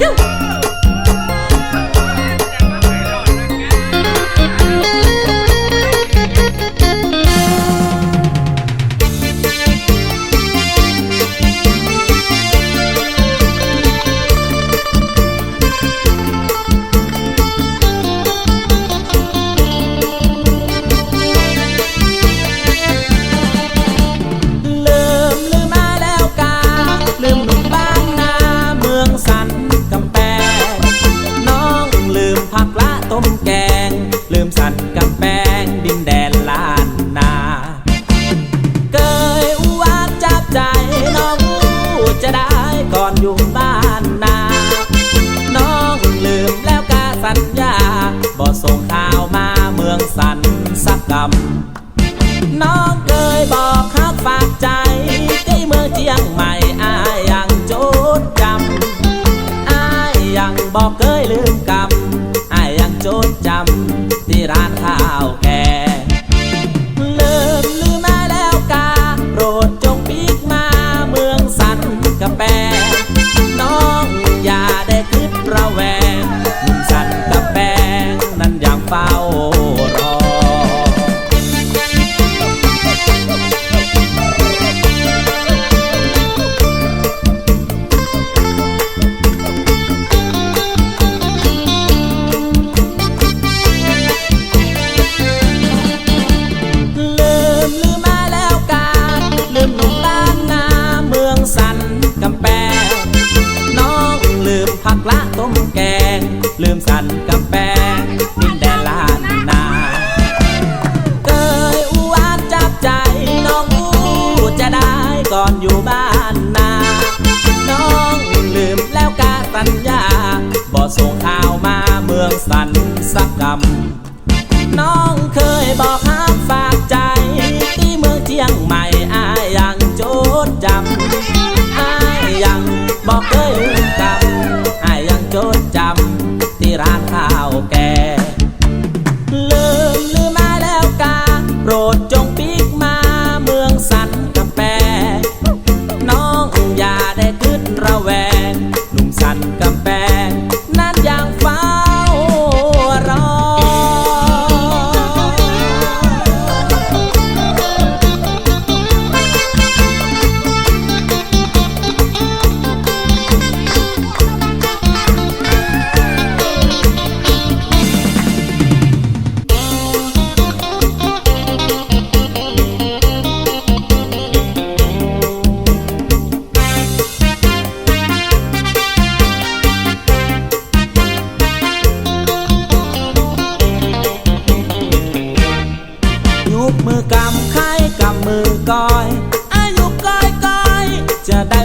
ลื ต้มแกง ลืมสั่นกำแพงดินแดนล้านนา เกยอุวาจับใจน้องอู้จะได้ก่อนอยู่บ้านนา น้องลืมแล้วกาสัญญาบ่ส่งข่าวมาเมืองสันสักกำน้องเคยบอกฮักฝากใจใกล้เมืองเชียงใหม่อายยังจดจำอายยังบอกเคยลืมกำาวแก แพงดินแดนล้านนาเคยอุวานจับใจน้องอู้จะได้ก่อนอยู่บ้านนา น้องลืมแล้วกาสัญญาบ่ส่งข่าวมาเมืองสันสักกำน้องเคยบอกฮักฝา กำไข่กำมือก้อยอายุก้อยก้อยจะได้